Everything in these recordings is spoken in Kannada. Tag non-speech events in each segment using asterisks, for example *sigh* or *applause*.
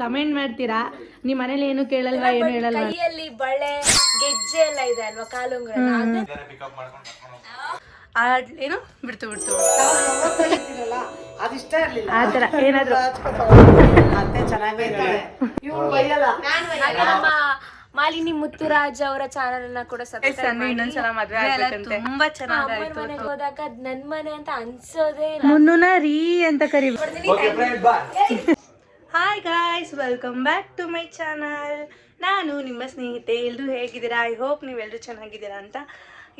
ಕಮೆಂಟ್ ಮಾಡ್ತೀರಾ? ನಿಮ್ ಮನೇಲಿ ಏನು ಕೇಳಲ್ವಾ ಏನು ಹೇಳಲ್ವಾ? ಕೈಯಲ್ಲಿ ಬಳೆ ಗೆಜ್ಜೆ ಎಲ್ಲ ಇದೆ ಅಲ್ವಾ ಕಾಲುಂಗುರ ಏನು? ಬಿಡ್ತು ಬಿಡ್ತು ಆ ಥರ ಏನಾದ್ರು? ನಮ್ಮ ಮಾಲಿನಿ ಮುತ್ತುರಾಜ್ ಅವರ ಚಾನಲ್ ಅನ್ನ ಕೂಡ ಇನ್ನೊಂದ್ಸಲ ಮದ್ವೆ ತುಂಬಾ ಚೆನ್ನಾಗಾಯ್ತು ಮನೆಗೆ ಹೋದಾಗ ಅದ್ ನನ್ ಮನೆ ಅಂತ ಅನ್ಸೋದೇ ಇಲ್ಲ. ಮುನ್ನುನ ರೀ ಅಂತ ಕರಿ hi guys welcome back to my channel ನಾನು ನಿಮ್ಮ ಸ್ನೇಹಿತೆ ಎಲ್ಲರೂ ಹೇಗಿದ್ದೀರಾ? ಐ ಹೋಪ್ ನೀವೆಲ್ಲರೂ ಚೆನ್ನಾಗಿದ್ದೀರಾ ಅಂತ.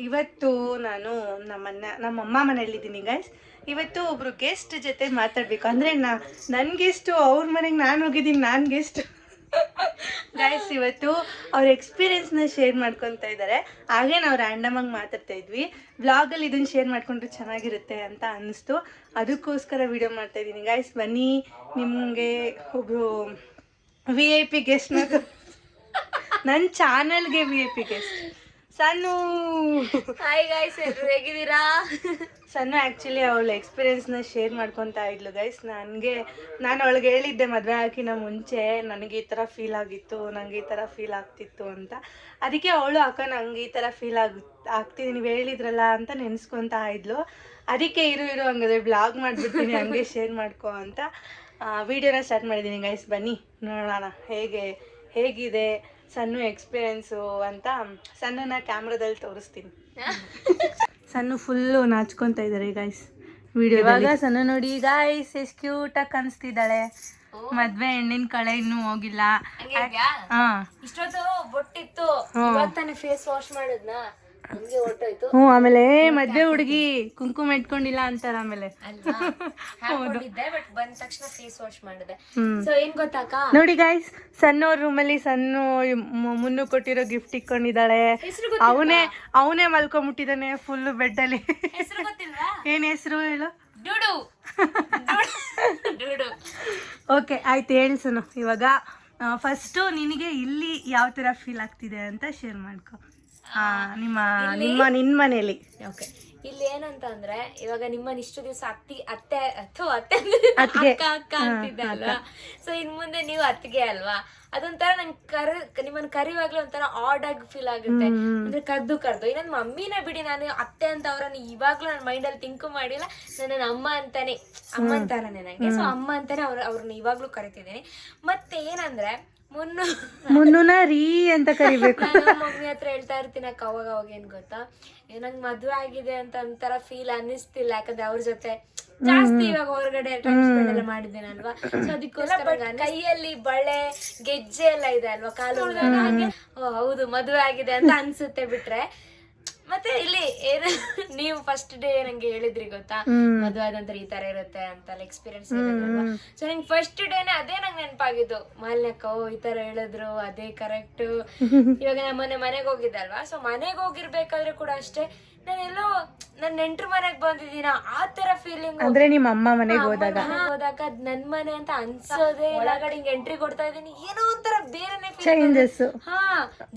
ಇವತ್ತು ನಾನು ನಮ್ಮನ್ನ, ನಮ್ಮಮ್ಮ ಮನೆಯಲ್ಲಿದ್ದೀನಿ ಗಾಯ್ಸ್ ಇವತ್ತು ಒಬ್ಬರು ಗೆಸ್ಟ್ ಜೊತೆ ಮಾತಾಡಬೇಕು. ಅಂದರೆ ನಾ ನನ್ನ ಗೆಸ್ಟು ಅವ್ರ ಮನೆಗೆ ನಾನು ಹೋಗಿದ್ದೀನಿ, ನಾನು ಗೆಸ್ಟ್ ಗೈಸ್ ಇವತ್ತು ಅವ್ರ ಎಕ್ಸ್ಪೀರಿಯನ್ಸ್ನ ಶೇರ್ ಮಾಡ್ಕೊತಾ ಇದ್ದಾರೆ ಹಾಗೆ ನಾವು ರ್ಯಾಂಡಮ್ ಆಗಿ ಮಾತಾಡ್ತಾ ಇದ್ವಿ. ಬ್ಲಾಗಲ್ಲಿ ಇದನ್ನ ಶೇರ್ ಮಾಡ್ಕೊಂಡ್ರೆ ಚೆನ್ನಾಗಿರುತ್ತೆ ಅಂತ ಅನಿಸ್ತು ಅದಕ್ಕೋಸ್ಕರ ವಿಡಿಯೋ ಮಾಡ್ತಾ ಇದ್ದೀನಿ. ಗೈಸ್ ಬನ್ನಿ. ನಿಮಗೆ ಒಬ್ಬರು ವಿ ಐ ಪಿ ಗೆಸ್ಟ್ನ ನನ್ನ ಚಾನಲ್ಗೆ ವಿ ಐ ಪಿ ಗೆಸ್ಟ್ ಸಣ್ಣ ಹಾಯ್ ಗಾಯ್ಸ್ ಎಲ್ರು ಹೇಗಿದ್ದೀರಾ? ಸಣ್ಣ ಆ್ಯಕ್ಚುಲಿ ಅವಳ ಎಕ್ಸ್ಪೀರಿಯನ್ಸ್ನ ಶೇರ್ ಮಾಡ್ಕೊತಾ ಇದ್ಲು ಗೈಸ್ ನನಗೆ, ನಾನು ಅವಳಿಗೆ ಹೇಳಿದ್ದೆ ಮದುವೆ ಹಾಕಿನ ಮುಂಚೆ, ನನಗೆ ಈ ಥರ ಫೀಲ್ ಆಗಿತ್ತು ನನಗೆ ಈ ಥರ ಫೀಲ್ ಆಗ್ತಿತ್ತು ಅಂತ. ಅದಕ್ಕೆ ಅವಳು, ಅಕ್ಕ, ನಂಗೆ ಈ ಥರ ಫೀಲ್ ಆಗ, ಆಗ್ತಿದೆ, ನೀವು ಹೇಳಿದ್ರಲ್ಲ ಅಂತ ನೆನೆಸ್ಕೊತಾ ಇದ್ಲು. ಅದಕ್ಕೆ ಇರು ಇರು ಹಂಗಾದ್ರೆ ಬ್ಲಾಗ್ ಮಾಡಿಬಿಡ್ತೀನಿ, ಹಂಗೆ ಶೇರ್ ಮಾಡ್ಕೊ ಅಂತ. ವಿಡಿಯೋನ ಸ್ಟಾರ್ಟ್ ಮಾಡಿದ್ದೀನಿ ಗೈಸ್ ಬನ್ನಿ, ನೋಡೋಣ ಹೇಗೆ, ಹೇಗಿದೆ ಸಣ್ಣ ಎಕ್ಸ್ಪೀರಿಯೆನ್ಸು ಅಂತ. ಸಣ್ಣನ ಕ್ಯಾಮ್ರಾದಲ್ಲಿ ತೋರಿಸ್ತೀನಿ. *laughs* ಸಣ್ಣ ಫುಲ್ಲು ನಾಚ್ಕೊಂತ ಇದ್ದಾರೆ ಗಾಯ್ಸ್ ವಿಡಿಯೋ ಇವಾಗ ಸಣ್ಣ ನೋಡಿ ಗಾಯ್ಸ್ ಎಷ್ಟು ಕ್ಯೂಟಾಗಿ ಕಾಣಿಸ್ತಿದ್ದಾಳೆ. ಮದ್ವೆ ಹೆಣ್ಣಿನ ಕಳೆ ಇನ್ನೂ ಹೋಗಿಲ್ಲ. ಹಾ ಇಷ್ಟೊತ್ತು ಬೊಟ್ಟಿತ್ತು. ಇವಾಗ ತಾನೇ ಫೇಸ್ ವಾಶ್ ಮಾಡಿದ್ನ? ಹ್ಞೂ ಆಮೇಲೆ ಮದ್ವೆ ಹುಡುಗಿ ಕುಂಕುಮ ಇಟ್ಕೊಂಡಿಲ್ಲ ಅಂತಾರ ಆಮೇಲೆ. ಅಲ್ವಾ? ಹಾಕೊಂಡಿದ್ದೆ ಬಟ್ ಬಂದ ತಕ್ಷಣ ಫೇಸ್ ವಾಶ್ ಮಾಡಿದೆ. ಹ್ಮ್. ಸೊ ಏನ್ ಗೊತ್ತಾಕ ನೋಡಿ ಗಾಯ್ಸ್ ಸಣ್ಣವ್ರ ರೂಮಲ್ಲಿ ಸಣ್ಣ ಮು- ಮುನ್ನು ಕೊಟ್ಟಿರೋ ಗಿಫ್ಟ್ ಇಟ್ಕೊಂಡಿದ್ದಾಳೆ. ಹೆಸರು ಅವನೇ ಅವನೇ ಮಲ್ಕೊಂಬಿಟ್ಟಿದ್ದಾನೆ ಫುಲ್ ಬೆಡ್ ಅಲ್ಲಿ. ಗೊತ್ತಿಲ್ವಾ? ಏನ್ ಹೆಸರು ಹೇಳು? ಡುಡು. ಡುಡು. *laughs* ಓಕೆ ಆಯ್ತು ಹೇಳ್ಸನು ಇವಾಗ ಫಸ್ಟು ನಿನಗೆ ಇಲ್ಲಿ ಯಾವ ಥರ ಫೀಲ್ ಆಗ್ತಿದೆ ಅಂತ ಶೇರ್ ಮಾಡ್ಕೊ. ನಿಮ್ಮ ನಿಮ್ಮ ಮನೇಲಿ ಓಕೆ ಇಲ್ಲಿ ಏನಂತ ಅಂದ್ರೆ ಇವಾಗ ನಿಮ್ಮನ್ ಇಷ್ಟು ದಿವಸ ಅತ್ತಿ ಅತ್ತೆ ಅಥವಾ ಅತ್ತೆ. ಅಕ್ಕ ಅಕ್ಕ ಅಂತಿದ್ದೆ ಅಲ್ವಾ? ಸೊ ಇನ್ ಮುಂದೆ ನೀವು ಅತ್ತಿಗೆ ಅಲ್ವಾ? ಅದೊಂಥರ ನಂಗೆ ಕರ ನಿಮ್ಮನ್ನ ಕರಿವಾಗ್ಲೂ ಒಂಥರ ಆಡ್ ಆಗಿ ಫೀಲ್ ಆಗುತ್ತೆ. ಅಂದ್ರೆ ಕದ್ದು ಕರ್ದು. ಇನ್ನೊಂದ್ ಮಮ್ಮಿನ ಬಿಡಿ ನಾನು ಅತ್ತೆ ಅಂತ ಅವರನ್ನ ಇವಾಗ್ಲೂ ನನ್ನ ಮೈಂಡ್ ಅಲ್ಲಿ ತಿಂಕು ಮಾಡಿಲ್ಲ. ನನ್ನ ಅಮ್ಮ ಅಂತಾನೆ. ಅಮ್ಮ ಅಂತಾರ ನನಗೆ ಸೊ ಅಮ್ಮ ಅಂತಾನೆ ಅವ್ರ ಅವ್ರನ್ನ ಇವಾಗ್ಲೂ ಕರಿತಿದ್ದೀನಿ. ಮತ್ತೆ ಏನಂದ್ರೆ ಮುನ್ನು. ಮುನ್ನುನ ರೀ ಅಂತ ಕರಿಬೇಕು. ನಾನು ಮಮ್ಮಿ ಹತ್ರ ಹೇಳ್ತಾ ಇರ್ತೀನಿ ಅಕ್ಕ ಅವಾಗ ಅವಾಗ ಏನ್ ಗೊತ್ತಾ? ನಂಗೆ ಮದ್ವೆ ಆಗಿದೆ ಅಂತ ಒಂಥರ ಫೀಲ್ ಅನ್ನಿಸ್ತಿಲ್ಲ. ಯಾಕಂದ್ರೆ ಅವ್ರ ಜೊತೆ ಜಾಸ್ತಿ ಇವಾಗ ಹೊರಗಡೆ ಟೈಮ್ ಸ್ಪೆಂಡ್ ಎಲ್ಲ ಮಾಡಿದ್ದೇನೆ ಅಲ್ವಾ? ಸೊ ಅದಕ್ಕೋಸ್ಕರ ಕೈಯಲ್ಲಿ ಬಳೆ ಗೆಜ್ಜೆ ಎಲ್ಲ ಇದೆ ಅಲ್ವಾ ಕಾಲು ಹಾಗೆ ಹೌದು ಮದ್ವೆ ಆಗಿದೆ ಅಂತ ಅನ್ಸುತ್ತೆ ಬಿಟ್ರೆ. ಮತ್ತೆ ಇಲ್ಲಿ ಫಸ್ಟ್ ಡೇ ನಂಗೆ ಹೇಳಿದ್ರಿ ಗೊತ್ತಾ? ಮದುವೆ ಆದ ನಂತರ ಈ ತರ ಇರುತ್ತೆ ಅಂತ ಎಕ್ಸ್ಪೀರಿಯನ್ಸ್ ಸೊ ನಂಗೆ ಫಸ್ಟ್ ಡೇನೆ ಅದೇ ನಂಗೆ ನೆನಪಾಗಿದ್ದು. ಮಾಲ್ನಕ್ಕ ಓ ಈ ತರ ಹೇಳಿದ್ರು ಅದೇ ಕರೆಕ್ಟ್ *laughs* ಇವಾಗ ನಮ್ಮ ಮನೆ ಮನೆಗೆ ಹೋಗಿದ್ದಲ್ವಾ ಸೊ ಮನೆಗೆ ಹೋಗಿರ್ಬೇಕಾದ್ರೆ ಕೂಡ ಅಷ್ಟೇ ನಾನೆಲ್ಲೋ ನನ್ನ ನೆಂಟ್ರ ಮನೆಗೆ ಬಂದಿದ್ದೀನ ಆ ತರ ಫೀಲಿಂಗ್ ಅಂದ್ರೆ ನಿಮ್ಮ ಅಮ್ಮ ಮನೆಗೆ ಹೋದಾಗ? ಹೋದಾಗ ಅದ್ ನನ್ ಮನೆ ಅಂತ ಅನ್ಸೋದೇ. ಒಳಗಡೆ ಹಿಂಗ್ ಎಂಟ್ರಿ ಕೊಡ್ತಾ ಇದೀನಿ ಏನೋ ಒಂಥರ ಬೇರೆನೆ ಚೇಂಜಸ್ ಹಾ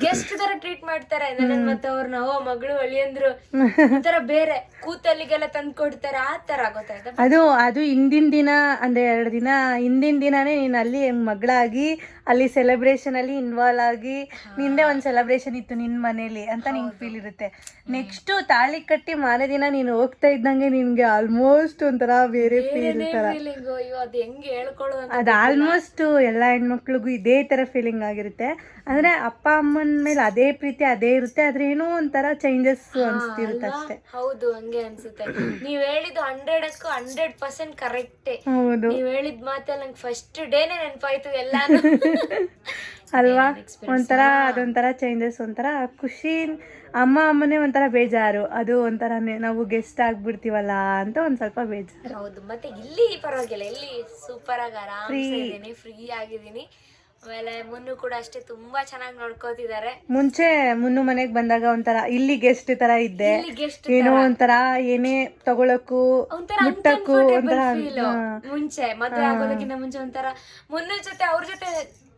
ಗೆಸ್ಟ್ ತರ ಟ್ರೀಟ್ ಮಾಡ್ತಾರೆ. ನನ್ನ ಮತ್ತೆ ಅವ್ರನ್ನ ಓ ಮಗಳು ಅಳಿಯಂದ್ರು *laughs* ಒಂಥರ ಬೇರೆ. ಕೂತಲ್ಲಿಗೆಲ್ಲ ತಂದ್ ಕೊಡ್ತಾರೆ ಆ ತರ ಗೊತ್ತಾಯ್ತಾ ಅದು ಅದು ಹಿಂದಿನ ದಿನ ಅಂದ್ರೆ ಎರಡು ದಿನ ಹಿಂದಿನ ದಿನಾನೇ ನೀನು ಅಲ್ಲಿ ಮಗಳಾಗಿ ಅಲ್ಲಿ ಸೆಲೆಬ್ರೇಷನ್ ಅಲ್ಲಿ ಇನ್ವಾಲ್ವ್ ಆಗಿ ನಿಂದೆ ಒಂದ್ ಸೆಲೆಬ್ರೇಷನ್ ಇತ್ತು ನಿನ್ ಮನೇಲಿ ಅಂತ ನಿಂಗೆ ಫೀಲ್ ಇರುತ್ತೆ. ನೆಕ್ಸ್ಟ್ ತಾಳಿ ಕಟ್ಟಿ ಮಾರನೇ ದಿನ ನೀನು ಹೋಗ್ತಾ ಇದ್ದಂಗೆ ನಿನ್ಗೆ ಆಲ್ಮೋಸ್ಟ್ ಒಂಥರ ಬೇರೆ ಫೀಲ್ ತರ. ಅದು ಆಲ್ಮೋಸ್ಟ್ ಎಲ್ಲ ಹೆಣ್ಮಕ್ಳಿಗೂ ಇದೇ ತರ ಫೀಲಿಂಗ್ ಆಗಿರುತ್ತೆ. ಅಂದರೆ ಅಪ್ಪ ಅಮ್ಮನ ಮೇಲೆ ಅದೇ ಪ್ರೀತಿ ಅದೇ ಇರುತ್ತೆ ಆದರೆ ಏನೋ ಒಂಥರ ಚೇಂಜಸ್ ಅನಿಸ್ತಿರುತ್ತೆ ಅಷ್ಟೇ. ಹೌದು ಹಂಗೆ ಅನ್ಸುತ್ತೆ. ನೀವ್ ಹೇಳಿದ್ದು ಹಂಡ್ರೆಡ್ ಅಕ್ಕೂ ಹಂಡ್ರೆಡ್ ಪರ್ಸೆಂಟ್ ಕರೆಕ್ಟೇ ಹೌದು. ನೀವ್ ಹೇಳಿದ್ ಮಾತಲ್ಲಿ ನಂಗೆ ಫಸ್ಟ್ ಡೇನೆ ನೆನಪಾಯ್ತು ಎಲ್ಲ *laughs* ಅಲ್ವಾ? ಒಂಥರ ಅದೊಂಥರ ಚೇಂಜಸ್ ಒಂಥರ ಖುಷಿ. ಅಮ್ಮ ಅಮ್ಮನೇ ಒಂಥರ ಬೇಜಾರು. ಅದು ಒಂಥರನೇ ನಾವು ಗೆಸ್ಟ್ ಆಗ್ಬಿಡ್ತೀವಲ್ಲ ಅಂತ ಒಂದು ಸ್ವಲ್ಪ ಬೇಜಾರು. ಹೌದು ಮತ್ತೆ ಇಲ್ಲಿ ಪರವಾಗಿಲ್ಲ. ಇಲ್ಲಿ ಸೂಪರ್ ಆಗಿ ಆರಾಮ್ ಫ್ರೀ ಆಗಿದ್ದೀನಿ. ಆಮೇಲೆ ಮುನ್ನು ಕೂಡ ಅಷ್ಟೇ ತುಂಬಾ ಚೆನ್ನಾಗಿ ನೋಡ್ಕೋತಿದ್ದಾರೆ ಮುಂಚೆ ಮುನ್ನು ಮನೆಗೆ ಬಂದಾಗ ಒಂಥರ ಇಲ್ಲಿ ಗೆಸ್ಟ್ ತರ ಇದ್ದೆ. ಇಲ್ಲಿ ಗೆಸ್ಟ್ ಏನೋ ಒಂಥರ ಏನೇ ತಗೊಳಕ್ಕೂ ಮುಟ್ಟಕ್ಕೂ ಒಂಥರ ಮುಂಚೆ ಮದ್ವೆ ಆಗೋದಕ್ಕಿಂತ ಮುಂಚೆ ಒಂಥರ ಮುನ್ನ ಜೊತೆ ಅವ್ರ ಜೊತೆ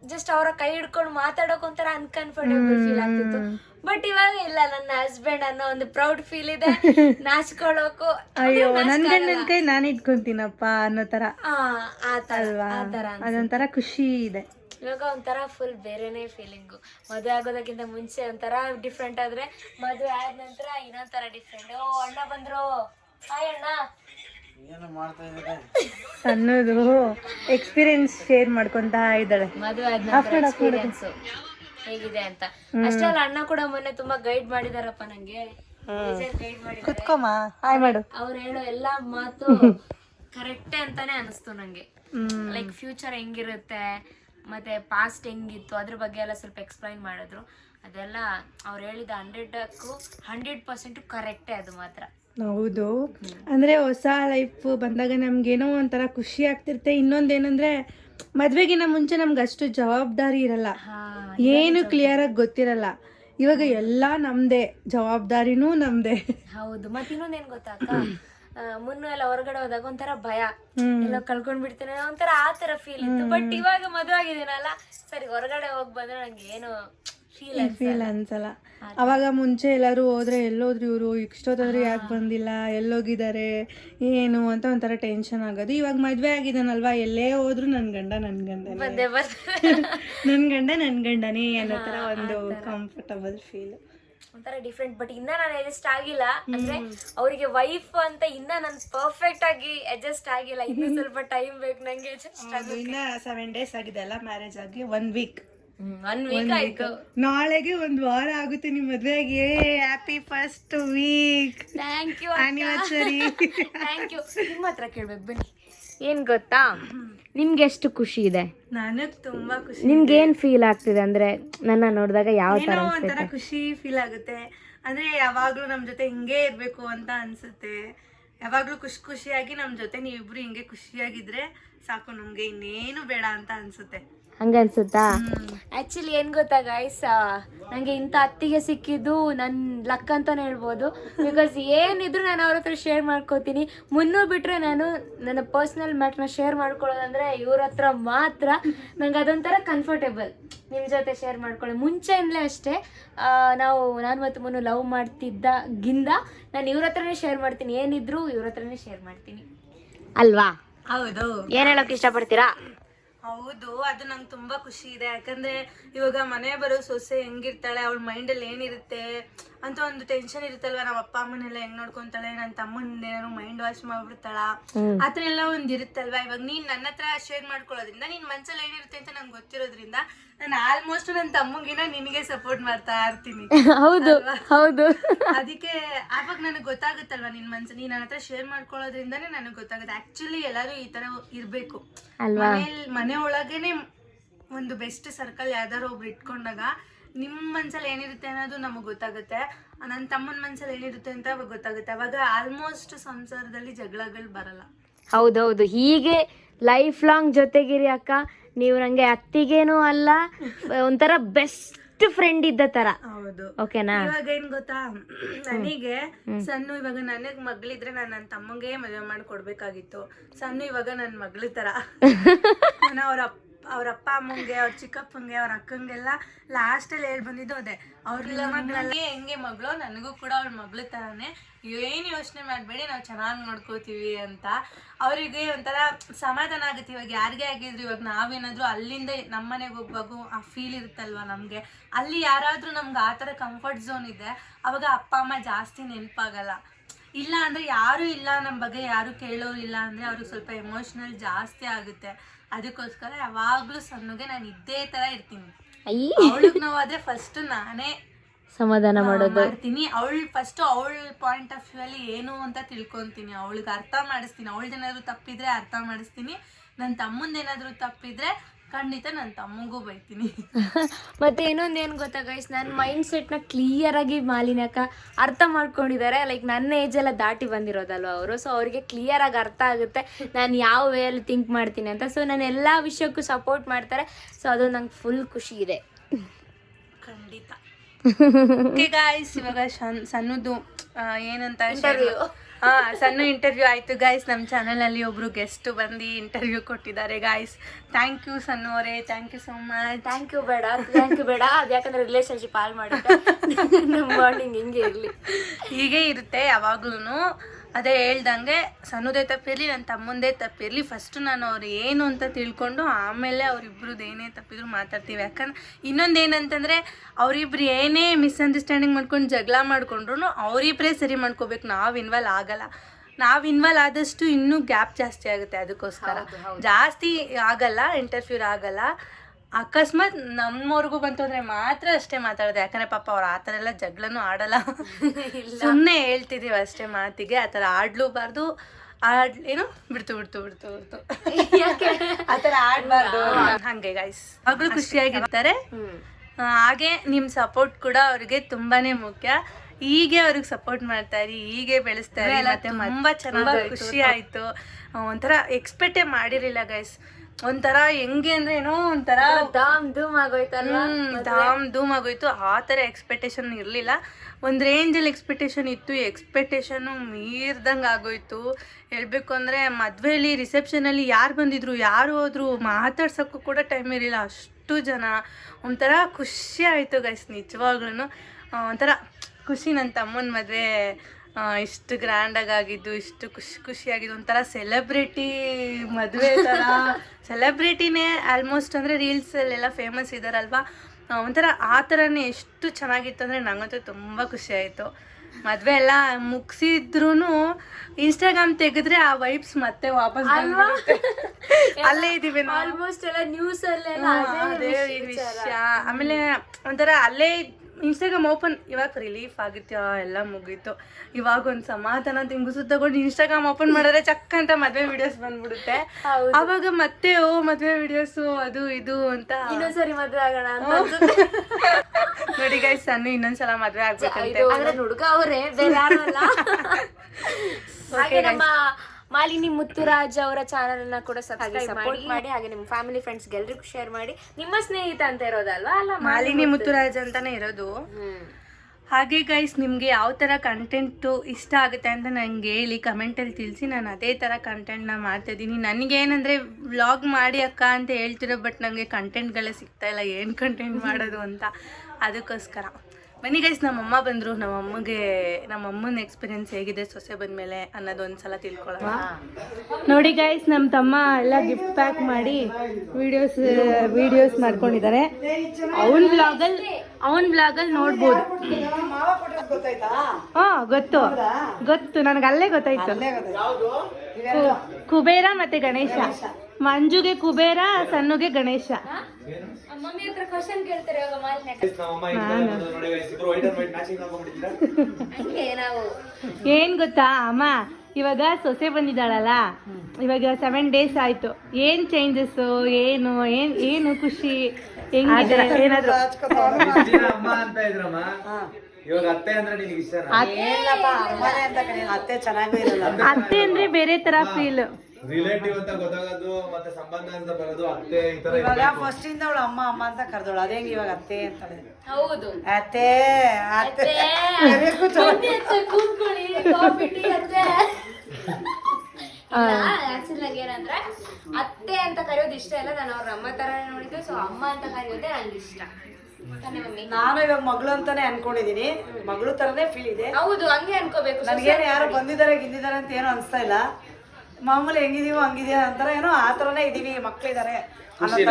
ಜಸ್ಟ್ ಅವರ ಕೈ ಹಿಡ್ಕೊಂಡು ಮಾತಾಡೋಕ್ ಒಂಥರ ಅನ್ಕಂಫರ್ಟೇಬಲ್ ಫೀಲ್ ಆಗ್ತಿತ್ತು. ಬಟ್ ಇವಾಗ ಇಲ್ಲ ನನ್ನ ಹಸ್ಬೆಂಡ್ ಅನ್ನೋ ಒಂದು ಪ್ರೌಡ್ ಫೀಲ್ ಇದೆ. *laughs* ನಾಚ್ಕೊಳ್ಳೋಕು ಅಯ್ಯೋ ನನ್ ಗಂಡನ ಕೈ ನಾನು ಇಟ್ಕೊಂತೀನಪ್ಪ ಅನ್ನೋ ತರ ಆ ತರ ಅದೊಂಥರ ಖುಷಿ ಇದೆ. ಇವಾಗ ಒಂಥರ ಫುಲ್ ಬೇರೆನೇ ಫೀಲಿಂಗು ಮದುವೆ ಆಗೋದಕ್ಕಿಂತ ಮುಂಚೆ ಒಂಥರ ಡಿಫ್ರೆಂಟ್ ಆದ್ರೆ ಮದುವೆ ಆದ ನಂತರ ಇನ್ನೊಂಥರ ಡಿಫ್ರೆಂಟ್ ಓ ಅಣ್ಣ ಬಂದ್ರು. ಹಾಯ್ ಅಣ್ಣ. ಸಣ್ಣದು ಎಕ್ಸ್ಪೀರಿಯನ್ಸ್ ಶೇರ್ ಮಾಡ್ಕೊಂತ ಇದ್ದಾಳೆ. ಮದುವೆ ಆದ ನಂತರ ಎಕ್ಸ್ಪೀರಿಯನ್ಸ್ ಹೇಗಿದೆ ಅಂತ. ಅಷ್ಟೇ ಅಲ್ಲ ಅಣ್ಣ ಕೂಡ ಮೊನ್ನೆ ತುಂಬಾ ಗೈಡ್ ಮಾಡಿದಾರಪ್ಪ ನಂಗೆ. ಕುತ್ಕೊಮ್ಮ. ಹಾಯ್ ಮಾಡು. ಅವ್ರು ಹೇಳೋ ಎಲ್ಲಾ ಮಾತು *laughs* ಕರೆಕ್ಟೇ ಅಂತಾನೆ ಅನಿಸ್ತು ನಂಗೆ. ಲೈಕ್ ಫ್ಯೂಚರ್ ಹೆಂಗಿರುತ್ತೆ? ಮತ್ತೆ ಪಾಸ್ಟ್ ಹೆಂಗಿತ್ತು ಅದ್ರ ಬಗ್ಗೆ ಎಲ್ಲ ಸ್ವಲ್ಪ ಎಕ್ಸ್ಪ್ಲೈನ್ ಮಾಡಿದ್ರು. ಅದೆಲ್ಲ ಅವ್ರು ಹೇಳಿದ ಹಂಡ್ರೆಡಕ್ಕೂ ಹಂಡ್ರೆಡ್ ಪರ್ಸೆಂಟ್ ಕರೆಕ್ಟೇ ಅದು ಮಾತ್ರ. ಹೌದು. ಅಂದ್ರೆ ಹೊಸ ಲೈಫ್ ಬಂದಾಗ ನಮ್ಗೇನೋ ಒಂಥರ ಖುಷಿ ಆಗ್ತಿರುತ್ತೆ. ಇನ್ನೊಂದೇನಂದ್ರೆ ಮದ್ವೆಗಿನ ಮುಂಚೆ ನಮ್ಗೆ ಅಷ್ಟು ಜವಾಬ್ದಾರಿ ಇರಲ್ಲ. ಏನು ಕ್ಲಿಯರ್ ಆಗಿ ಗೊತ್ತಿರಲ್ಲ. ಇವಾಗ ಎಲ್ಲ ನಮ್ದೇ ಜವಾಬ್ದಾರಿನೂ ನಮ್ದೇ. ಹೌದು. ಮತ್ತೆ ಗೊತ್ತಾಗ ಏನ್ ಗೊತ್ತಾ *coughs* ಮುನ್ನು ಎಲ್ಲ ಹೊರಗಡೆ ಹೋದಾಗ ಒಂಥರ ಭಯ. ಎಲ್ಲ ಕಳ್ಕೊಂಡ್ ಬಿಡ್ತೇನೆ ಒಂಥರ ಆ ತರ ಫೀಲ್ ಇತ್ತು. ಬಟ್ ಇವಾಗ ಮದುವೆ ಆಗಿದ್ದೀನಲ್ಲ ಸರಿ ಹೊರಗಡೆ ಹೋಗಿ ಬಂದ್ರೆ ನಂಗೆ ಏನು ಫೀಲ್ ಫೀಲ್ ಅನ್ಸಲ್ಲ. ಅವಾಗ ಮುಂಚೆ ಎಲ್ಲರೂ ಹೋದ್ರೆ ಎಲ್ಲೋದ್ರು ಇವರು ಇಷ್ಟೊತ್ತಾದ್ರೂ ಯಾಕೆ ಬಂದಿಲ್ಲ ಎಲ್ಲೋಗಿದ್ದಾರೆ ಏನು ಅಂತ ಒಂಥರ ಟೆನ್ಷನ್ ಆಗೋದು. ಇವಾಗ ಮದ್ವೆ ಆಗಿದಾನಲ್ವಾ ಎಲ್ಲೇ ಹೋದ್ರು ನನ್ ಗಂಡ ನನ್ ಗಂಡ *laughs* ನನ್ ಗಂಡ ನನ್ ಗಂಡನೇ ಅನ್ನೋ ತರ ಒಂದು ಕಂಫರ್ಟಬಲ್ ಫೀಲ್ ಒಂಥರ ಡಿಫ್ರೆಂಟ್ ಬಟ್ ಇನ್ನ ನಾನು ಅಡ್ಜಸ್ಟ್ ಆಗಿಲ್ಲ. ಅಂದ್ರೆ ಅವರಿಗೆ ವೈಫ್ ಅಂತ ಇನ್ನ ನಾನು ಪರ್ಫೆಕ್ಟ್ ಆಗಿ ಅಡ್ಜಸ್ಟ್ ಆಗಿಲ್ಲ. ಇನ್ನು *laughs* ಸ್ವಲ್ಪ ಟೈಮ್ ಬೇಕು ನಂಗೆ ಅದು ಇನ್ನ ಸೆವೆನ್ ಡೇಸ್ ಆಗಿದೆ ಅಲ್ಲ ಮ್ಯಾರೇಜ್ ಆಗಿ ಒನ್ ವೀಕ್ ಒನ್ ವೀಕ್ ಆಯ್ತು. ನಾಳೆಗೆ ಒಂದ್ ವಾರ ಆಗುತ್ತೆ ನಿಮ್ ಮದ್ವೆಗೆ. Happy first week thank you anniversary thank you ನಿಮ್ಮ ಹತ್ರ ಕೇಳ್ಬೇಕು ಬನ್ನಿ. ಏನ್ ಗೊತ್ತಾ? ನಿಮ್ಗೆ ಎಷ್ಟು ಖುಷಿ ಇದೆ? ನನಗ್ ತುಂಬಾ ಖುಷಿ ನಿಮ್ಗೆ ಏನ್ ಫೀಲ್ ಆಗ್ತಿದೆ ಅಂದ್ರೆ ನನ್ನ ನೋಡಿದಾಗ ಯಾವ ತರ ಏನೋ ಒಂಥರ ಖುಷಿ ಫೀಲ್ ಆಗುತ್ತೆ. ಅಂದ್ರೆ ಯಾವಾಗ್ಲೂ ನಮ್ ಜೊತೆ ಹಿಂಗೆ ಇರ್ಬೇಕು ಅಂತ ಅನ್ಸುತ್ತೆ. ಯಾವಾಗ್ಲೂ ಖುಷಿ ಖುಷಿಯಾಗಿ ನಮ್ ಜೊತೆ ನೀವಿಬ್ರು ಹಿಂಗೆ ಖುಷಿಯಾಗಿದ್ರೆ ಸಾಕು ನಮ್ಗೆ ಇನ್ನೇನು ಬೇಡ ಅಂತ ಅನ್ಸುತ್ತೆ. ಹಂಗ ಅನ್ಸುತ್ತಾ? ಆಕ್ಚುಲಿ ಏನ್ ಗೊತ್ತಾ ಗೈಸ್ ನಂಗೆ ಇಂಥ ಅತ್ತಿಗೆ ಸಿಕ್ಕಿದ್ದು ನನ್ ಲಕ್ ಅಂತಾನೆ ಹೇಳ್ಬೋದು. ಬಿಕಾಸ್ ಏನಿದ್ರು ನಾನು ಅವ್ರ ಹತ್ರ ಶೇರ್ ಮಾಡ್ಕೋತೀನಿ. ಮುನ್ನೂ ಬಿಟ್ರೆ ನಾನು ನನ್ನ ಪರ್ಸನಲ್ ಮ್ಯಾಟ್ನ ಶೇರ್ ಮಾಡ್ಕೊಳ್ಳೋದಂದ್ರೆ ಇವ್ರ ಹತ್ರ ಮಾತ್ರ ನಂಗೆ ಅದೊಂಥರ ಕಂಫರ್ಟೇಬಲ್ ನಿಮ್ಮ ಜೊತೆ ಶೇರ್ ಮಾಡ್ಕೊಳ್ಳಿ. ಮುಂಚೆಯಿಂದಲೇ ಅಷ್ಟೇ ಆ, ನಾವು ನಾನು ಮತ್ತು ಮುನ್ನು ಲವ್ ಮಾಡ್ತಿದ್ದಾಗಿಂದ ನಾನು ಇವ್ರ ಹತ್ರನೇ ಶೇರ್ ಮಾಡ್ತೀನಿ. ಏನಿದ್ರು ಇವ್ರ ಹತ್ರನೇ ಶೇರ್ ಮಾಡ್ತೀನಿ. ಅಲ್ವಾ? ಹೌದು. ಏನ್ ಹೇಳೋಕೆ ಇಷ್ಟಪಡ್ತೀರಾ? ಹೌದು ಅದು ನಂಗೆ ತುಂಬಾ ಖುಷಿ ಇದೆ. ಯಾಕಂದ್ರೆ ಇವಾಗ ಮನೆ ಬರೋ ಸೊಸೆ ಹೆಂಗಿರ್ತಾಳೆ ಅವಳ ಮೈಂಡಲ್ಲಿ ಏನಿರುತ್ತೆ ಅಂತ ಒಂದು ಟೆನ್ಷನ್ ಇರುತ್ತಲ್ವಾ? ನಮ್ಮ ಅಪ್ಪ ಅಮ್ಮನೆಲ್ಲ ಹೆಂಗ್ ನೋಡ್ಕೊಂತಾಳೆ ನನ್ನ ತಮ್ಮನ ಏನಾದ್ರು ಮೈಂಡ್ ವಾಶ್ ಮಾಡ್ಬಿಡ್ತಾಳ? ಆತರ ಎಲ್ಲ ಒಂದ್ ಇರುತ್ತಲ್ವಾ? ಇವಾಗ ನೀನ್ ನನ್ನ ಹತ್ರ ಶೇರ್ ಮಾಡ್ಕೊಳ್ಳೋದ್ರಿಂದ ನಿನ್ ಮನ್ಸಲ್ಲಿ ಏನಿರುತ್ತೆ ಅಂತ ನಂಗೆ ಗೊತ್ತಿರೋದ್ರಿಂದ ನಾನು ಆಲ್ಮೋಸ್ಟ್ ನನ್ನ ತಮ್ಮಗಿನ ನಿನಗೆ ಸಪೋರ್ಟ್ ಮಾಡ್ತಾ ಇರ್ತೀನಿ. ಹೌದು ಹೌದು. ಅದಕ್ಕೆ ಆವಾಗ ನನಗೆ ಗೊತ್ತಾಗುತ್ತಲ್ವಾ ನಿನ್ ಮನ್ಸು ನೀನ್ ನನ್ನ ಹತ್ರ ಶೇರ್ ಮಾಡ್ಕೊಳ್ಳೋದ್ರಿಂದಾನೇ ನನಗೆ ಗೊತ್ತಾಗುತ್ತೆ. ಆಕ್ಚುಲಿ ಎಲ್ಲರೂ ಈ ತರ ಇರ್ಬೇಕು. ಅಲ್ವಾ? ಮನೇಲಿ ಮನೆ ಒಳಗೇನೆ ಒಂದು ಬೆಸ್ಟ್ ಸರ್ಕಲ್ ಯಾವ್ದಾರು ಒಬ್ರು ಇಟ್ಕೊಂಡಾಗ ನಿಮ್ಮ ಮನ್ಸಲ್ಲಿ ಏನಿರುತ್ತೆ ಅನ್ನೋದು ನಮಗೆ ಗೊತ್ತಾಗುತ್ತೆ. ನನ್ನ ತಮ್ಮನ ಮನ್ಸಲ್ಲಿ ಏನಿರುತ್ತೆ ಅಂತ ಅವಾಗ ಗೊತ್ತಾಗುತ್ತೆ. ಅವಾಗ ಆಲ್ಮೋಸ್ಟ್ ಸಂಸಾರದಲ್ಲಿ ಜಗಳಗಳು ಬರಲ್ಲ. ಹೌದೌದು. ಹೀಗೆ ಲೈಫ್ ಲಾಂಗ್ ಜೊತೆಗಿರಿ ಅಕ್ಕ. ನೀವು ನಂಗೆ ಅತ್ತಿಗೇನು ಅಲ್ಲ *laughs* ಒಂಥರ ಬೆಸ್ಟ್ ಫ್ರೆಂಡ್ ಇದ್ದ ತರ. ಹೌದು. ಓಕೆನಾ ಇವಾಗ ಏನ್ ಗೊತ್ತಾ? ನನಗೆ ಸಣ್ಣ ಇವಾಗ ನನಗ್ ಮಗಳಿದ್ರೆ ನಾನು ನನ್ನ ತಮ್ಮಂಗೆ ಮದುವೆ ಮಾಡಿ ಕೊಡ್ಬೇಕಾಗಿತ್ತು ಸಣ್ಣ ಇವಾಗ ನನ್ನ ಮಗಳ ತರ. *laughs* ನಾನು ಅವ್ರ ಅಪ್ಪ ಅವ್ರ ಅಪ್ಪ ಅಮ್ಮಂಗೆ ಅವ್ರ ಚಿಕ್ಕಪ್ಪಂಗೆ ಅವ್ರ ಅಕ್ಕಂಗೆಲ್ಲ ಲಾಸ್ಟ್ ಅಲ್ಲಿ ಹೇಳಿ ಬಂದಿದ್ದು ಅದೇ. ಅವ್ರ ಹೆಂಗೆ ಮಗಳು? ನನಗೂ ಕೂಡ ಅವ್ರ ಮಗಳ ತರಾನೇ ಏನ್ ಯೋಚನೆ ಮಾಡ್ಬೇಡಿ ನಾವು ಚೆನ್ನಾಗಿ ನೋಡ್ಕೋತೀವಿ ಅಂತ. ಅವರಿಗೆ ಒಂಥರ ಸಮಾಧಾನ ಆಗುತ್ತೆ. ಇವಾಗ ಯಾರಿಗೆ ಆಗಿದ್ರು ಇವಾಗ ನಾವೇನಾದ್ರೂ ಅಲ್ಲಿಂದ ನಮ್ಮನೆಗೆ ಹೋಗುವಾಗ ಆ ಫೀಲ್ ಇರುತ್ತಲ್ವಾ ನಮ್ಗೆ? ಅಲ್ಲಿ ಯಾರಾದ್ರೂ ನಮ್ಗೆ ಆ ಥರ ಕಂಫರ್ಟ್ ಝೋನ್ ಇದೆ ಅವಾಗ ಅಪ್ಪ ಅಮ್ಮ ಜಾಸ್ತಿ ನೆನಪಾಗಲ್ಲ. ಇಲ್ಲ ಅಂದ್ರೆ ಯಾರು ಇಲ್ಲ ನಮ್ಮ ಬಗ್ಗೆ ಯಾರು ಕೇಳೋರು ಇಲ್ಲ ಅಂದ್ರೆ ಅವ್ರಿಗೆ ಸ್ವಲ್ಪ ಎಮೋಷನಲ್ ಜಾಸ್ತಿ ಆಗುತ್ತೆ. ಅದಕ್ಕೋಸ್ಕರ ಯಾವಾಗ್ಲೂ ಸಣ್ಣಗೆ ನಾನು ಇದ್ದೇ ತರ ಇರ್ತೀನಿ. ಅವಳಿಗೆ ನೋವಾದ್ರೆ ಫಸ್ಟ್ ನಾನೇ ಸಮಾಧಾನ ಮಾಡೋದು. ಮಾಡ್ತೀನಿ. ಅವಳು ಫಸ್ಟ್ ಅವಳ ಪಾಯಿಂಟ್ ಆಫ್ ವ್ಯೂ ಅಲ್ಲಿ ಏನು ಅಂತ ತಿಳ್ಕೊಂತೀನಿ. ಅವಳಿಗೆ ಅರ್ಥ ಮಾಡಿಸ್ತೀನಿ. ಅವಳದೇನಾದ್ರು ತಪ್ಪಿದ್ರೆ ಅರ್ಥ ಮಾಡಿಸ್ತೀನಿ. ನನ್ನ ತಮ್ಮಂದೇನಾದ್ರೂ ತಪ್ಪಿದ್ರೆ ಖಂಡಿತ ನನ್ನ ತಮ್ಮಂಗೂ ಬೈತೀನಿ. *laughs* ಮತ್ತೆ ಇನ್ನೊಂದು ಏನು ಗೊತ್ತಾ ಗೈಸ್ ನನ್ನ ಮೈಂಡ್ ಸೆಟ್ನ ಕ್ಲಿಯರ್ ಆಗಿ ಮಾಲಿನ್ಯಕ್ಕ ಅರ್ಥ ಮಾಡ್ಕೊಂಡಿದ್ದಾರೆ ಲೈಕ್ ನನ್ನ ಏಜ್ ಎಲ್ಲ ದಾಟಿ ಬಂದಿರೋದಲ್ವ ಅವರು? ಸೊ ಅವರಿಗೆ ಕ್ಲಿಯರ್ ಆಗಿ ಅರ್ಥ ಆಗುತ್ತೆ. ನಾನು ಯಾವ ವೇಯಲ್ಲಿ ಥಿಂಕ್ ಮಾಡ್ತೀನಿ ಅಂತ. ಸೊ ನಾನು ಎಲ್ಲ ವಿಷಯಕ್ಕೂ ಸಪೋರ್ಟ್ ಮಾಡ್ತಾರೆ. ಸೊ ಅದು ನಂಗೆ ಫುಲ್ ಖುಷಿ ಇದೆ. ಖಂಡಿತ. ಗಾಯ್ಸ್ ಇವಾಗ ಸಣ್ಣದು ಏನಂತ. ಹಾ ಸಣ್ಣ ಇಂಟರ್ವ್ಯೂ ಆಯ್ತು ಗಾಯ್ಸ್ ನಮ್ಮ ಚಾನಲ್ ಅಲ್ಲಿ ಒಬ್ರು ಗೆಸ್ಟ್ ಬಂದು ಇಂಟರ್ವ್ಯೂ ಕೊಟ್ಟಿದ್ದಾರೆ ಗಾಯ್ಸ್ ಥ್ಯಾಂಕ್ ಯು ಸಣ್ಣ ಅವರೇ. Thank you so much thank you ಬೇಡ. ಥ್ಯಾಂಕ್ ಯು ಬೇಡ. ಅದು ಯಾಕಂದ್ರೆ ರಿಲೇಶನ್ಶಿಪ್ ಹಾಳು ಮಾಡಿ ಮಾರ್ನಿಂಗ್ ಬಾಂಡಿಂಗ್ ಹಿಂಗೆ ಇರಲಿ. ಹೀಗೆ ಇರುತ್ತೆ ಯಾವಾಗ್ಲೂ ಅದೇ ಹೇಳ್ದಂಗೆ ಸಣ್ಣದೇ ತಪ್ಪಿರಲಿ ನನ್ನ ತಮ್ಮಂದೇ ತಪ್ಪಿರಲಿ ಫಸ್ಟು ನಾನು ಅವ್ರು ಏನು ಅಂತ ತಿಳ್ಕೊಂಡು ಆಮೇಲೆ ಅವರಿಬ್ರದ್ದು ಏನೇ ತಪ್ಪಿದ್ರು ಮಾತಾಡ್ತೀವಿ. ಯಾಕಂದ್ರೆ ಇನ್ನೊಂದು ಏನಂತಂದರೆ ಅವರಿಬ್ರು ಏನೇ ಮಿಸ್ಅಂಡರ್ಸ್ಟ್ಯಾಂಡಿಂಗ್ ಮಾಡ್ಕೊಂಡು ಜಗಳ ಮಾಡ್ಕೊಂಡ್ರು ಅವರಿಬ್ಬರೇ ಸರಿ ಮಾಡ್ಕೋಬೇಕು. ನಾವು ಇನ್ವಾಲ್ವ್ ಆಗಲ್ಲ. ನಾವು ಇನ್ವಾಲ್ವ್ ಆದಷ್ಟು ಇನ್ನೂ ಗ್ಯಾಪ್ ಜಾಸ್ತಿ ಆಗುತ್ತೆ ಅದಕ್ಕೋಸ್ಕರ. ಜಾಸ್ತಿ ಆಗಲ್ಲ ಇಂಟರ್ಫ್ಯೂರ್ ಆಗಲ್ಲ. ಅಕಸ್ಮಾತ್ ನಮ್ಮವ್ರಿಗೂ ಬಂತು ಅಂದ್ರೆ ಮಾತ್ರ ಅಷ್ಟೇ ಮಾತಾಡೋದು. ಯಾಕಂದ್ರೆ ಪಾಪ ಅವ್ರು ಆ ಥರ ಎಲ್ಲ ಜಗಳನೂ ಆಡಲ್ಲ. ಸುಮ್ಮನೆ ಹೇಳ್ತಿದೀವಿ ಅಷ್ಟೇ ಮಾತಿಗೆ. ಆ ಥರ ಆಡ್ಲೂಬಾರ್ದು. ಆಡ್ ಏನು? ಬಿಡ್ತು ಬಿಡ್ತು ಬಿಡ್ತು ಬಿಡ್ತು. ಆ ಥರ ಆಡ್ಬಾರ್ದು. ಹಂಗೆ ಗೈಸ್ ಮಗಳು ಖುಷಿಯಾಗಿರ್ತಾರೆ. ಹಾಗೆ ನಿಮ್ಮ ಸಪೋರ್ಟ್ ಕೂಡ ಅವ್ರಿಗೆ ತುಂಬಾನೇ ಮುಖ್ಯ. ಹೀಗೆ ಅವ್ರಿಗೆ ಸಪೋರ್ಟ್ ಮಾಡ್ತಾರೆ ಹೀಗೆ ಬೆಳೆಸ್ತಾರೆ. ಮತ್ತೆ ತುಂಬಾ ಚೆನ್ನಾಗಿ ಖುಷಿ ಆಯ್ತು. ಒಂಥರ ಎಕ್ಸ್ಪೆಕ್ಟೇ ಮಾಡಿರಲಿಲ್ಲ ಗೈಸ್ ಒಂಥರ ಹೆಂಗೆ ಅಂದ್ರೆ ಏನೋ ಒಂಥರ ಧಾಮ್ ಧೂಮ್ ಆಗೋಯ್ತು ಹ್ಮ್, ಧಾಮ್ ಧೂಮ್ ಆಗೋಯ್ತು. ಆ ಥರ ಎಕ್ಸ್ಪೆಕ್ಟೇಷನ್ ಇರಲಿಲ್ಲ. ಒಂದು ರೇಂಜಲ್ಲಿ ಎಕ್ಸ್ಪೆಕ್ಟೇಷನ್ ಇತ್ತು. ಎಕ್ಸ್ಪೆಕ್ಟೇಷನು ಮೀರ್ದಂಗೆ ಆಗೋಯ್ತು. ಹೇಳಬೇಕು ಅಂದರೆ ಮದುವೆಯಲ್ಲಿ ರಿಸೆಪ್ಷನಲ್ಲಿ ಯಾರು ಬಂದಿದ್ರು ಯಾರು ಹೋದ್ರು ಮಾತಾಡ್ಸೋಕ್ಕೂ ಕೂಡ ಟೈಮ್ ಇರಲಿಲ್ಲ. ಅಷ್ಟು ಜನ. ಒಂಥರ ಖುಷಿ ಆಯಿತು ಗೈಸ್ ನಿಜವಾಗ್ಲೂ ಒಂಥರ ಖುಷಿ ನನ್ನ ತಮ್ಮನ ಮದುವೆ ಇಷ್ಟು ಗ್ರ್ಯಾಂಡಾಗಿ ಆಗಿದ್ದು ಇಷ್ಟು ಖುಷಿ ಖುಷಿಯಾಗಿದ್ದು ಒಂಥರ ಸೆಲೆಬ್ರಿಟಿ ಮದುವೆ ಥರ ಸೆಲೆಬ್ರಿಟಿನೇ ಆಲ್ಮೋಸ್ಟ್ ಅಂದರೆ ರೀಲ್ಸಲ್ಲೆಲ್ಲ ಫೇಮಸ್ ಇದ್ದಾರಲ್ವಾ ಒಂಥರ ಆ ಥರನೇ ಎಷ್ಟು ಚೆನ್ನಾಗಿತ್ತು ಅಂದರೆ ನನಗಂತೂ ತುಂಬ ಖುಷಿ ಆಯಿತು. ಮದುವೆ ಎಲ್ಲ ಮುಗಿಸಿದ್ರು ಇನ್ಸ್ಟಾಗ್ರಾಮ್ ತೆಗೆದ್ರೆ ಆ ವೈಬ್ಸ್ ಮತ್ತೆ ವಾಪಸ್. ಅಲ್ಲೇ ಇದೀವಿ ಆಲ್ಮೋಸ್ಟ್ ಎಲ್ಲ ನ್ಯೂಸ್ ಅಲ್ಲೇ ವಿಷಯ. ಆಮೇಲೆ ಒಂಥರ ಅಲ್ಲೇ ಇನ್ಸ್ಟಾಗ್ರಾಮ್ ಓಪನ್ ಇವಾಗ ರಿಲೀಫ್ ಆಗಿತ್ತು ಎಲ್ಲ ಮುಗೀತು. ಇವಾಗ ಒಂದು ಸಮಾಧಾನ ತಿಂಗುಸು ತಗೊಂಡು ಇನ್ಸ್ಟಾಗ್ರಾಮ್ ಓಪನ್ ಮಾಡಿದ್ರೆ ಚಕ್ಕ ಅಂತ ಮದ್ವೆ ವಿಡಿಯೋಸ್ ಬಂದ್ಬಿಡುತ್ತೆ. ಅವಾಗ ಮತ್ತೆ ಓ ಮದ್ವೆ ವಿಡಿಯೋಸು ಅದು ಇದು ಅಂತ. ಇನ್ನೊಂದ್ಸರಿ ಮದ್ವೆ ಆಗೋಣ. ನೋಡಿ ಗೈಸ್ ಸಣ್ಣ ಇನ್ನೊಂದ್ಸಲ ಮದ್ವೆ ಆಗ್ಬೇಕಂತೆ. ಹುಡುಗ ಅವರೇ ಬೇರೆ ಅಲ್ಲ. *laughs* ಹಾಗೆ ನಮ್ಮ ಮಾಲಿನಿ ಮುತ್ತುರಾಜ್ ಅವರ ಚಾನಲ್ ಅನ್ನ ಕೂಡ ಸಬ್ಸ್ಕ್ರೈಬ್ ಸಪೋರ್ಟ್ ಮಾಡಿ. ಹಾಗೆ ನಿಮ್ಮ ಫ್ಯಾಮಿಲಿ ಫ್ರೆಂಡ್ಸ್ ಎಲ್ರಿಗೂ ಶೇರ್ ಮಾಡಿ. ನಿಮ್ಮ ಸ್ನೇಹಿತ ಅಂತ ಇರೋದಲ್ವಾ? ಅಲ್ಲ ಮಾಲಿನಿ ಮುತ್ತುರಾಜ್? ಅಂತಾನೆ ಇರೋದು. ಹಾಗೆ ಗೈಸ್ ನಿಮಗೆ ಯಾವ ಥರ ಕಂಟೆಂಟು ಇಷ್ಟ ಆಗುತ್ತೆ ಅಂತ ನನಗೆ ಹೇಳಿ ಕಮೆಂಟಲ್ಲಿ ತಿಳಿಸಿ. ನಾನು ಅದೇ ಥರ ಕಂಟೆಂಟ್ನ ಮಾಡ್ತಾಯಿದ್ದೀನಿ ನನಗೇನಂದರೆ ವ್ಲಾಗ್ ಮಾಡಿ ಅಕ್ಕ ಅಂತ ಹೇಳ್ತಿರೋ ಬಟ್ ನನಗೆ ಕಂಟೆಂಟ್ಗಳೇ ಸಿಗ್ತಾಯಿಲ್ಲ ಏನು ಕಂಟೆಂಟ್ ಮಾಡೋದು ಅಂತ. ಅದಕ್ಕೋಸ್ಕರ. ಬನ್ನಿ ಗೈಸ್ ನಮ್ಮಮ್ಮ ಬಂದರು. ನಮ್ಮಮ್ಮಗೆ ನಮ್ಮಮ್ಮನ ಎಕ್ಸ್ಪೀರಿಯನ್ಸ್ ಹೇಗಿದೆ ಸೊಸೆ ಬಂದಮೇಲೆ ಅನ್ನೋದು ಒಂದ್ಸಲ ತಿಳ್ಕೊಳ್ಳೋಣ. ನೋಡಿ ಗೈಸ್ ನಮ್ಮ ತಮ್ಮ ಎಲ್ಲ ಗಿಫ್ಟ್ ಪ್ಯಾಕ್ ಮಾಡಿ ವಿಡಿಯೋಸ್ ವಿಡಿಯೋಸ್ ಮಾಡ್ಕೊಂಡಿದ್ದಾರೆ. ಅವನ ಬ್ಲಾಗಲ್ಲಿ ಅವನ ಬ್ಲಾಗಲ್ಲಿ ನೋಡ್ಬೋದು. ಹಾ ಗೊತ್ತು. ಗೊತ್ತು. ನನಗೆ ಅಲ್ಲೇ ಗೊತ್ತಾಯ್ತು. ಕುಬೇರ ಮತ್ತೆ ಗಣೇಶ. ಮಂಜುಗೆ ಕುಬೇರ ಸಣ್ಣಗೆ ಗಣೇಶ. ಏನ್ ಗೊತ್ತಾ ಅಮ್ಮ ಇವಾಗ ಸೊಸೆ ಬಂದಿದ್ದಾಳಲ್ಲ ಇವಾಗ ಸೆವೆನ್ ಡೇಸ್ ಆಯ್ತು. ಏನ್ ಚೇಂಜಸ್ ಏನು ಏನ್ ಏನು ಖುಷಿ ಹೆಂಗಿದೆ? ಏನಾದ್ರು ಇಷ್ಟ್ ಅಮ್ಮ ಅಂತ ಇವಾಗ ಅತ್ತೆ ಅಂದ್ರೆ ನಿನಗೆ ಇಷ್ಟನಾ? ಅತ್ತೆ ಅಂದ್ರೆ ಬೇರೆ ತರ ಫೀಲ್ ರಿಲೇಟಿವ್ ಅಂತ ಗೊತ್ತಾಗೋದು ಮತ್ತೆ ಸಂಬಂಧ ಅಂತ ಬರೋದು ಅತ್ತೆ ಈ ತರ ಇವಾಗ. ಫಸ್ಟ್ ಇಂದ ಅವಳು ಅಮ್ಮ ಅಮ್ಮ ಅಂತ ಕರೆದೋಳು ಅದೇ ಇವಾಗ ಅತ್ತೆ ಅಂತ ಹೌದು. ಅತ್ತೆ ಅತ್ತೆ. ಕೂತ್ಕೊಳ್ಳಿ. ಕಾಫಿ ಟೀ ಅತ್ತೆ. ಆಕ್ಚುಲ್ ಆಗಿ ಏನಂದ್ರೆ ಅತ್ತೆ ಅಂತ ಕರೆಯೋದು ಇಷ್ಟ ಇಲ್ಲ. ನಾನು ಅವ್ರ ಅಮ್ಮ ತರನೇ ನೋಡಿದ್ದೆ. ಸೊ ಅಮ್ಮ ಅಂತ ಕರೆಯೋದೇ ನಂಗೆ ಇಷ್ಟ. ನಾನು ಇವಾಗ ಮಗಳು ಅಂತಾನೆ ಅನ್ಕೊಂಡಿದೀನಿ. ಮಗಳು ತರನೇ ಫೀಲ್ ಇದೆ. ಹೌದು ಹಂಗೆ ಅನ್ಕೋಬೇಕು. ನನಗೇನು ಯಾರು ಬಂದಿದ್ದಾರೆ ಗಿಂದಿದ್ದಾರೆ ಅಂತ ಏನು ಅನ್ಸ್ತಾ ಇಲ್ಲ. ಮಾಮೂಲಿ ಹೆಂಗಿದೀವೋ ಹಂಗಿದೀವ ಅಂತಾರ. ಏನೋ ಆ ಥರನೇ ಇದೀವಿ ಮಕ್ಕಳಿದ್ದಾರೆ ಖುಷಿ.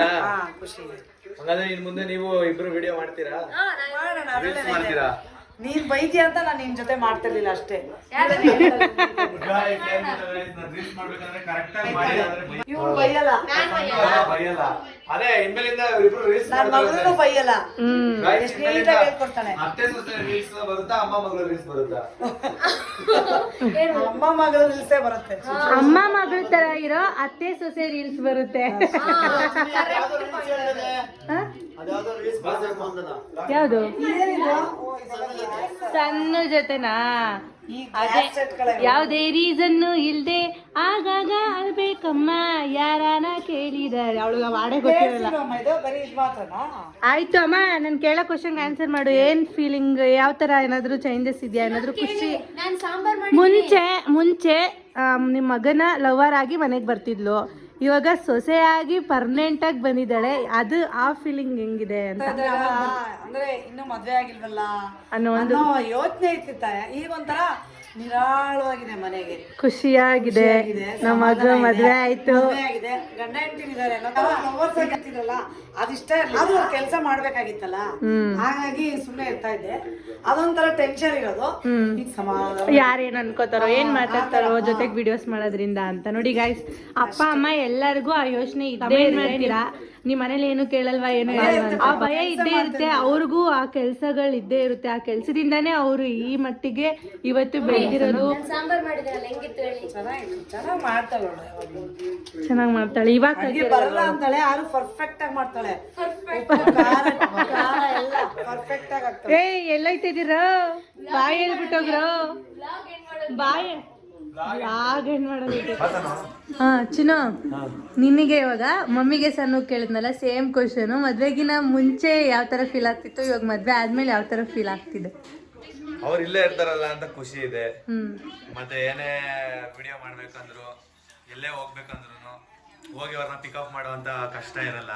ಹಂಗಾದ್ರೆ ಇನ್ ಮುಂದೆ ನೀವು ಇಬ್ರು ವಿಡಿಯೋ ಮಾಡ್ತೀರಾ? ಮಾಡೋಣ ಮಾಡ್ತೀರಾ? ನೀನ್ ಬೈತಿ ಅಂತ ನಾನು ನಿನ್ ಜೊತೆ ಮಾಡ್ತಿರ್ಲಿಲ್ಲ ಅಷ್ಟೇ. ರೀಲ್ಸ್ ಇವ್ರು ಬೈಯಲ್ಲ. ಬೈಯಲ್ಲ? ಅದೇ ಇನ್ಮೇಲಿಂದ ಇಬ್ರು ರೀಲ್ಸ್ ನನ್ ಮಗಳು ಬೈಯಲ್ಲ. ಹ್ಮ್. ಎಷ್ಟು ನೀಟಾಗಿ ಹೇಳ್ಕೊಡ್ತಾನೆ. ಅತ್ತೆ ಸೊಸೆ ರೀಲ್ಸ್ ಬರುತ್ತಾ ಅಮ್ಮ ಮಗಳ ರೀಲ್ಸ್ ಬರುತ್ತಾ? ಅಮ್ಮ ಮಗಳು ನಿಲ್ಸೇ ಬರುತ್ತೆ. ಅಮ್ಮ ಮಗಳ ತರ ಇರೋ ಅತ್ತೆ ಸೊಸೆ ರೀಲ್ಸ್ ಬರುತ್ತೆ. ಹ? ಯಾವ್ದು? ಸಣ್ಣ ಜೊತೆನಾ? ಅದೇ ಯಾವ್ದೇ ಯಾವುದೇ ರೀಸನ್ನು ಇಲ್ದೆ ಆಗಾಗ ಅಲ್ಬೇಕಮ್ಮ ಯಾರಾನ ಕೇಳಿದಾರೆ ಅವಳಿಗೆ ವಾಡೆ ಗೊತ್ತಿರಲ್ಲ. ಆಯ್ತು ಅಮ್ಮ ನಾನು ಕೇಳೋ ಕ್ವಶನ್ ಆನ್ಸರ್ ಮಾಡು. ಏನ್ ಫೀಲಿಂಗ್ ಯಾವ ತರ ಏನಾದ್ರು ಚೇಂಜಸ್ ಇದೆಯಾ? ಏನಾದ್ರು ಖುಷಿ? ನಾನು ಸಾಂಬಾರ್ ಮಾಡಿ ಮುಂಚೆ ಮುಂಚೆ ನಿಮ್ಮ ಮಗನ ಲವರ್ ಆಗಿ ಮನೆಗೆ ಬರ್ತಿದ್ಲು. ಇವಾಗ ಸೊಸೆಯಾಗಿ ಪರ್ಮನೆಂಟ್ ಆಗಿ ಬಂದಿದ್ದಾಳೆ. ಅದು ಆ ಫೀಲಿಂಗ್ ಹೆಂಗಿದೆ ಅಂತ. ಅಂದ್ರೆ ಇನ್ನು ಮದ್ವೆ ಆಗಿಲ್ವಲ್ಲ? ಅನ್ನೋ ಒಂದು ಯೋಚನೆ ಇರ್ತಿತ್ತ ಈಗ ಒಂಥರ ನಿರಾಳವಾಗಿದೆ ಮನೆಗೆ. ಖುಷಿಯಾಗಿದೆ. ನಮ್ಮ ಮಗ. ಮದ್ವೆ ಆಯ್ತು. ಗಂಡ ಆಗಿರ್ತಿರಲ್ಲ ಅದಿಷ್ಟ ಅದು ಕೆಲಸ ಮಾಡ್ಬೇಕಾಗಿತ್ತಲ್ಲ? ಹಾಗಾಗಿ ಸುಮ್ಮನೆ ಇರ್ತಾ ಇದ್ದೆ. ಅದೊಂಥರ ಟೆನ್ಷನ್ ಇರೋದು. ಯಾರೇನ್ ಅನ್ಕೋತಾರೋ ಏನ್ ಮಾತಾಡ್ತಾರೋ ಜೊತೆಗೆ ವಿಡಿಯೋಸ್ ಮಾಡೋದ್ರಿಂದ ಅಂತ. ನೋಡಿ ಗಾಯ್ಸ್ ಅಪ್ಪ ಅಮ್ಮ ಎಲ್ಲರಿಗೂ ಆ ಯೋಚನೆ ಇದ್ದೇ ಮಾಡ್ತೀರಾ ನಿಮ್ ಮನೇಲಿ ಏನು ಕೇಳಲ್ವಾ ಏನು ಆ ಭಯ ಇದ್ದೇ ಇರುತ್ತೆ. ಅವ್ರಿಗೂ ಆ ಕೆಲ್ಸಗಳು ಇದ್ದೇ ಇರುತ್ತೆ. ಆ ಕೆಲ್ಸದಿಂದಾನೇ ಅವರು ಈ ಮಟ್ಟಿಗೆ ಇವತ್ತು ಬೆಳೆದಿರೋದು. ಸಾಂಬಾರ್ ಮಾಡಿದ್ರಲ್ಲ ಹೆಂಗಿತ್ತು ಹೇಳಿ? ಚೆನ್ನಾಗಿ ಚೆನ್ನಾಗಿ ಮಾಡ್ತಾಳೆ ಚೆನ್ನಾಗಿ ಮಾಡ್ತಾಳೆ. ಇವಾಗ ಬರಲ್ಲ ಅಂತಾಳೆ ಯಾರು ಪರ್ಫೆಕ್ಟ್ ಆಗಿ ಮಾಡ್ತಾಳೆ. ಎಲ್ಲ. ಪರ್ಫೆಕ್ಟ್ ಆಗಿ ಆಗ್ತಾಳೆ ಏಯ್ ಎಲ್ಲೈತಿದ್ದೀರ? ಬಾಯ್ ಹೇಳ್ಬಿಟ್ಟೋಗ್ರು ಬಾಯ್. ಬ್ಲಾಗ್ ಏನ್ ಮಾಡೋದು? ಹಾ ಚಿನ್ನು ನಿನಗೆ ಇವಾಗ ಮಮ್ಮಿಗೆ ಸಣ್ಣ ಕೇಳಿದ್ನಲ್ಲ ಸೇಮ್ ಕ್ವಶನ್ ಮದ್ವೆಗಿನ ಮುಂಚೆ ಯಾವ ತರ ಫೀಲ್ ಆಗ್ತಿತ್ತು? ಇವಾಗ ಮದ್ವೆ ಆದ್ಮೇಲೆ ಯಾವ ತರ ಫೀಲ್ ಆಗ್ತಿದೆ? ಅವ್ರು ಇಲ್ಲೇ ಇರ್ತಾರಲ್ಲ ಅಂತ ಖುಷಿ ಇದೆ. ಮತ್ತೆ ಏನೇ ವಿಡಿಯೋ ಮಾಡ್ಬೇಕಂದ್ರು ಎಲ್ಲೇ ಹೋಗ್ಬೇಕಂದ್ರು ಹೋಗಿ ಅವ್ರನ್ನ ಪಿಕಪ್ ಮಾಡುವಂತ ಕಷ್ಟ ಇರಲ್ಲ.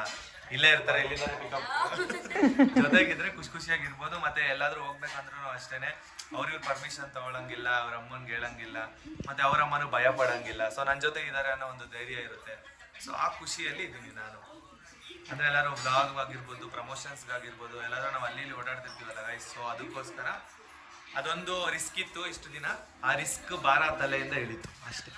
ಇಲ್ಲೇ ಇರ್ತಾರೆ ಇಲ್ಲಿ *laughs* ಜೊತೆಗಿದ್ರೆ ಖುಷಿ ಖುಷಿಯಾಗಿರ್ಬೋದು ಮತ್ತೆ ಎಲ್ಲಾದ್ರೂ ಹೋಗ್ಬೇಕಂದ್ರು ಅಷ್ಟೇನೆ. ಅವ್ರಿಗೆ ಪರ್ಮಿಷನ್ ತಗೊಳಂಗಿಲ್ಲ, ಅವ್ರ ಅಮ್ಮನ್ಗೆ ಹೇಳಂಗಿಲ್ಲ ಮತ್ತೆ ಅವ್ರ ಅಮ್ಮನೂ ಭಯ ಪಡಂಗಿಲ್ಲ. ಸೊ ನನ್ನ ಜೊತೆ ಇದಾರೆ ಅನ್ನೋ ಒಂದು ಧೈರ್ಯ ಇರುತ್ತೆ. ಸೊ ಆ ಖುಷಿಯಲ್ಲಿ ಇದ್ದೀನಿ ನಾನು. ಅಂದ್ರೆ ಎಲ್ಲಾರು ಬ್ಲಾಗ್ ಆಗಿರ್ಬೋದು ಪ್ರಮೋಷನ್ಸ್ ಆಗಿರ್ಬೋದು ಎಲ್ಲಾದ್ರೂ ನಾವು ಅಲ್ಲಿ ಇಲ್ಲಿ ಓಡಾಡ್ತಿರ್ತೀವಲ್ಲ ಗೈಸ್ ಸೊ ಅದಕ್ಕೋಸ್ಕರ ಅದೊಂದು ರಿಸ್ಕ್ ಇತ್ತು ಇಷ್ಟು ದಿನ. ಆ ರಿಸ್ಕ್ ಭಾರ ತಲೆಯಿಂದ ಇಳಿತು, ಅಷ್ಟೇ.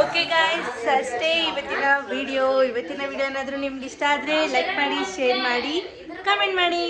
ಓಕೆ ಗಾಯ್ಸ್ ಅಷ್ಟೇ ಇವತ್ತಿನ ವಿಡಿಯೋ ಇವತ್ತಿನ ವಿಡಿಯೋ ಏನಾದರೂ ನಿಮ್ಗೆ ಇಷ್ಟ ಆದರೆ ಲೈಕ್ ಮಾಡಿ ಶೇರ್ ಮಾಡಿ ಕಮೆಂಟ್ ಮಾಡಿ.